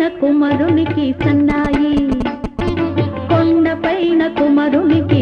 కొండపైన కుమరునికి సన్నాయి కొండపైన కుమరునికి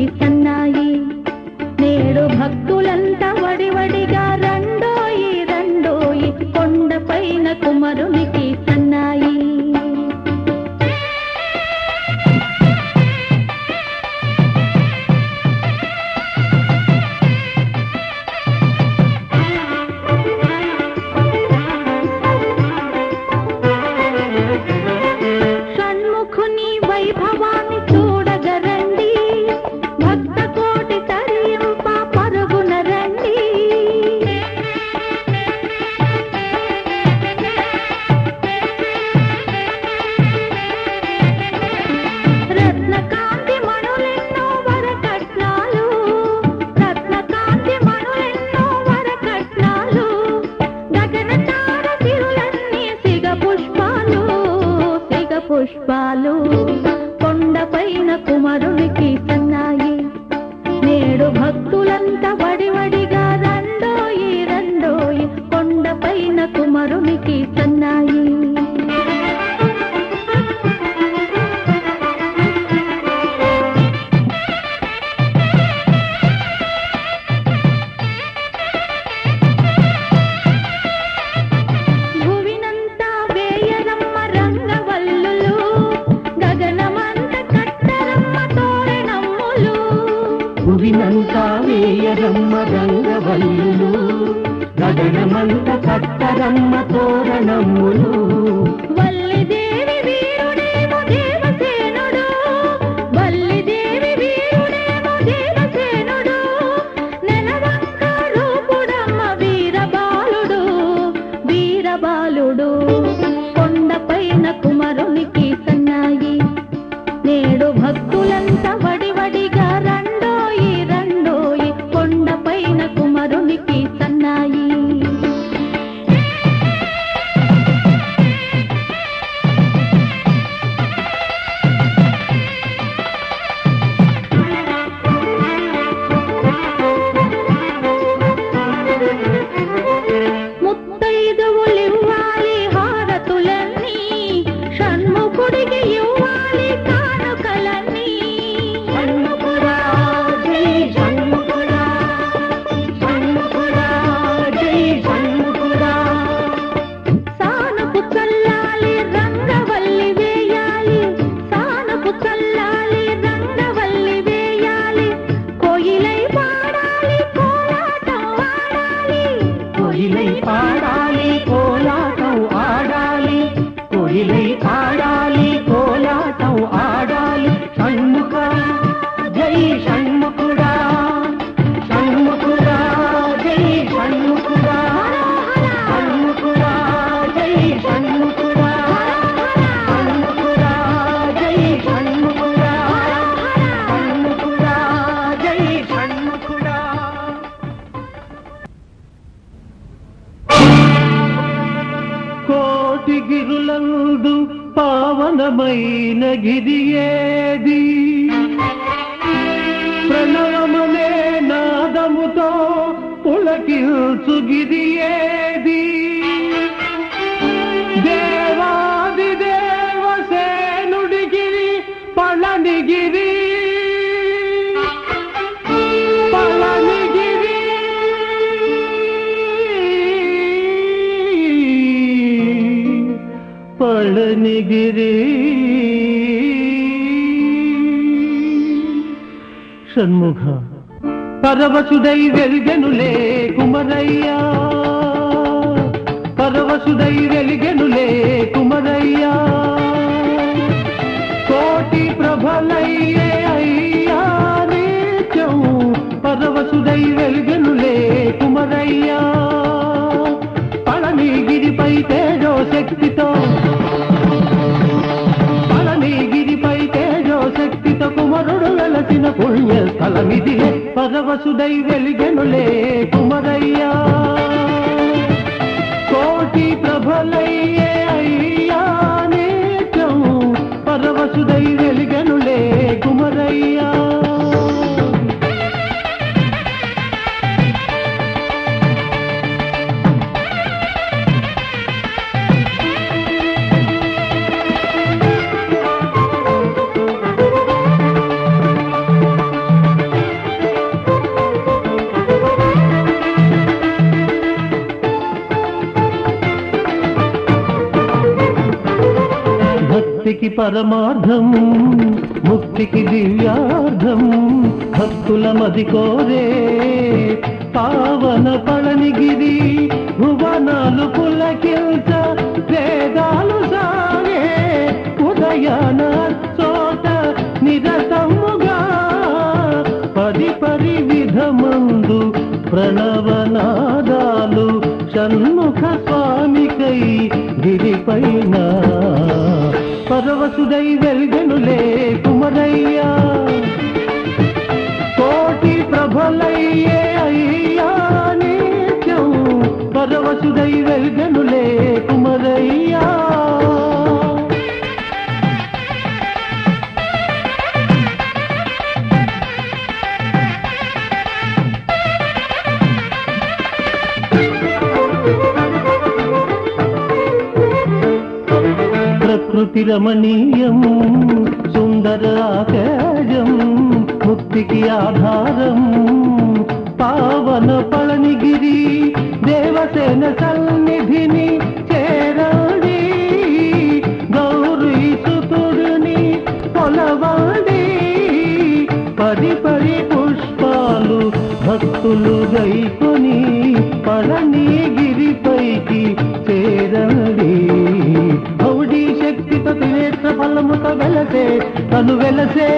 గువినంత వేయరమ్మ రంగవల్లులు గగనమంత కట్టరమ్మ తోరణమ్ములు. పళనిగిరి. పళనిగిరి. పళనిగిరి. షణ్ముఖ పరవశుడై వెలిగెనులే కుమరయ్యా. పరవశుడై వెలిగెనులే కుమరయ్యా. ఫలమిదిలే పరవసుడై వెలిగెనులే కుమరయ్యా. కోటి ప్రభలయ్యే అయ్యా నేత్రం పరవసుడై వెలిగెనులే కుమరయ్యా. పరమార్థం ముక్తికి దివ్యార్థం భక్తుల మది కోరే. పావన పళనిగిరి భువనాలు పులకిల్చ వేదాలు సాగే. ఉదయాన చోట నిరసముగా పది పరి విధమందు ప్రణవనాదాలు షణ్ముఖ స్వామికై గిరిపైనా. పరవశుడై వెల్గనులే కుమరయ్యా. కోటి ప్రభలయ్యే అయ్యా నిత్యం పరవశుడై వెల్గనులే కుమరయ్యా. రమణీయం సుందర ఆకాశం ముక్తికి ఆధారం. పావన పళనిగిరి దేవసేన సన్నిధిని చేరాడి గౌరీ సుతుడిని కొలవాడి. పది పది పుష్పాలు భక్తులు గైకొని త్రినేత్ర వెలసే తను వెలసే.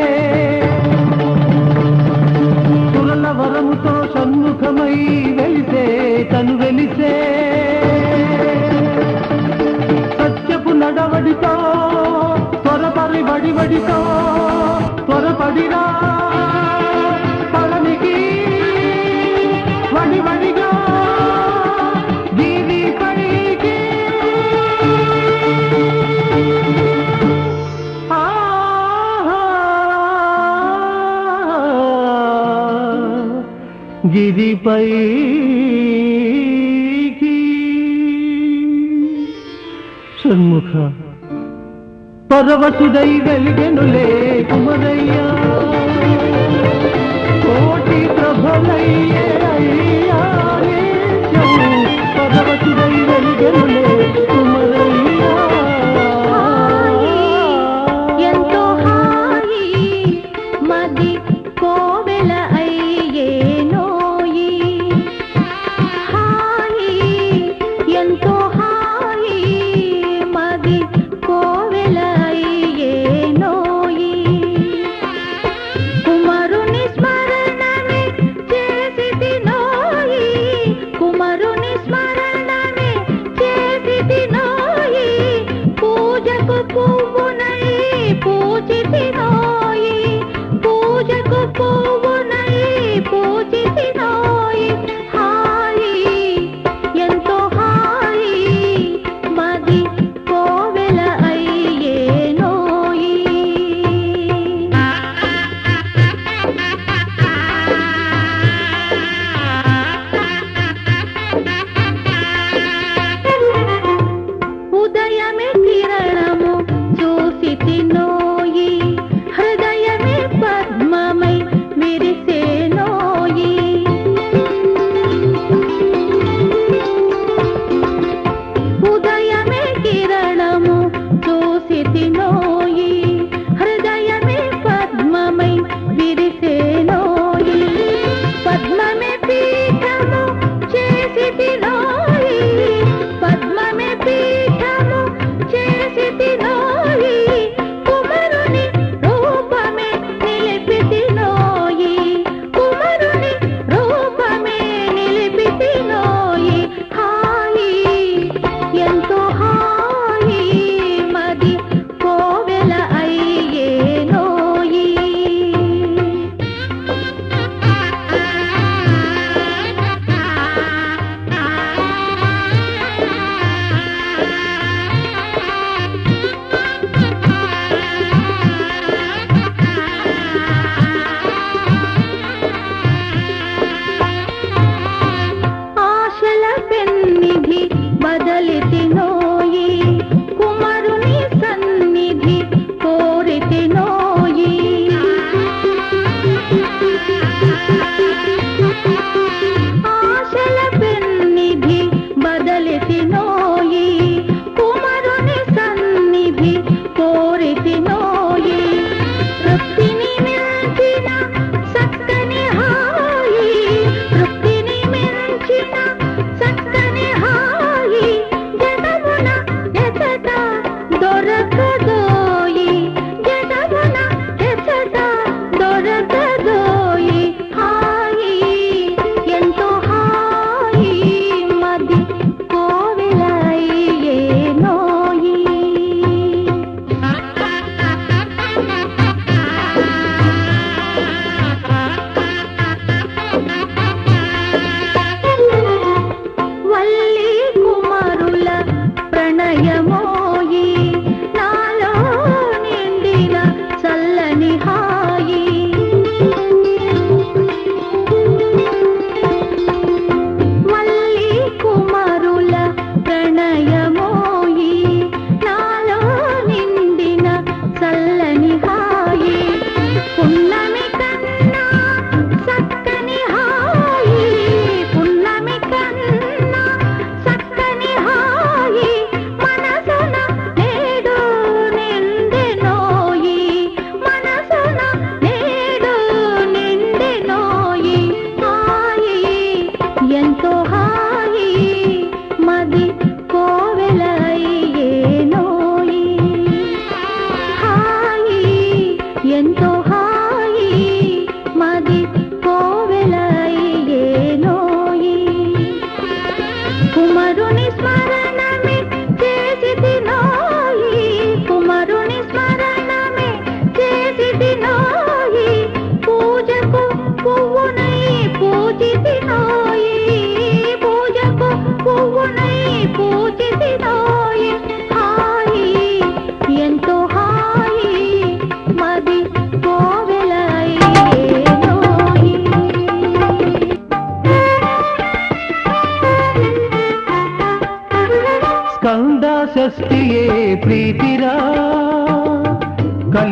సురల వరముతో సన్ముఖమై వెళితే తను వెలిసే. సత్యపు నడవడితో త్వరపరి వడివడితో త్వరపడిరా గిరిపై షణ్ముఖ పరవశుడై వెలిగెనులే కుమరయ్య.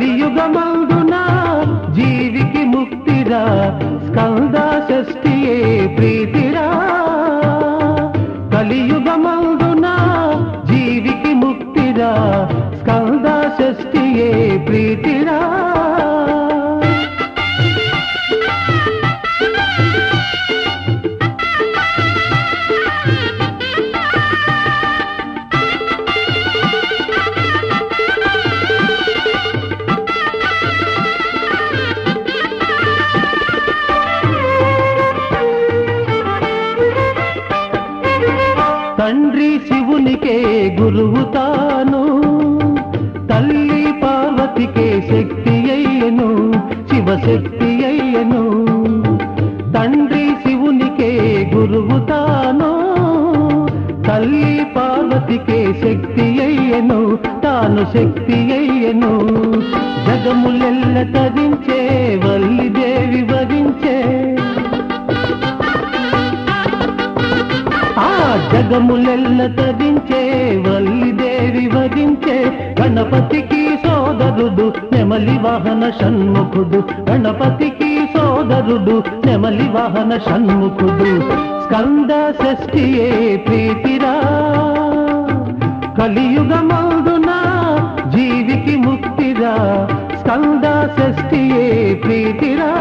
కలియుగమందున జీవికి ముక్తిరా స్కంద షష్ఠియే ప్రీతిరా. కలియుగమందున జీవికి ముక్తిరా స్కంద షష్ఠియే ప్రీతిరా. తండ్రి శివునికే గురువు తాను తల్లి పార్వతికే శక్తి అయ్యను శివశక్తి అయ్యను. తండ్రి శివునికే గురువు తాను తల్లి పార్వతికే శక్తి అయ్యను తాను శక్తి అయ్యను. జగములెల్ల తరించే జగములెల్ల తరించే వల్లిదేవి వరించే గణపతికి సోదరుడు నెమలి వాహన షణ్ముఖుడు. గణపతికి సోదరుడు నెమలి వాహన షణ్ముఖుడు. స్కంద షష్ఠియే ప్రీతిరా. కలియుగమందున జీవికి ముక్తిరా. స్కంద షష్ఠియే ప్రీతిరా.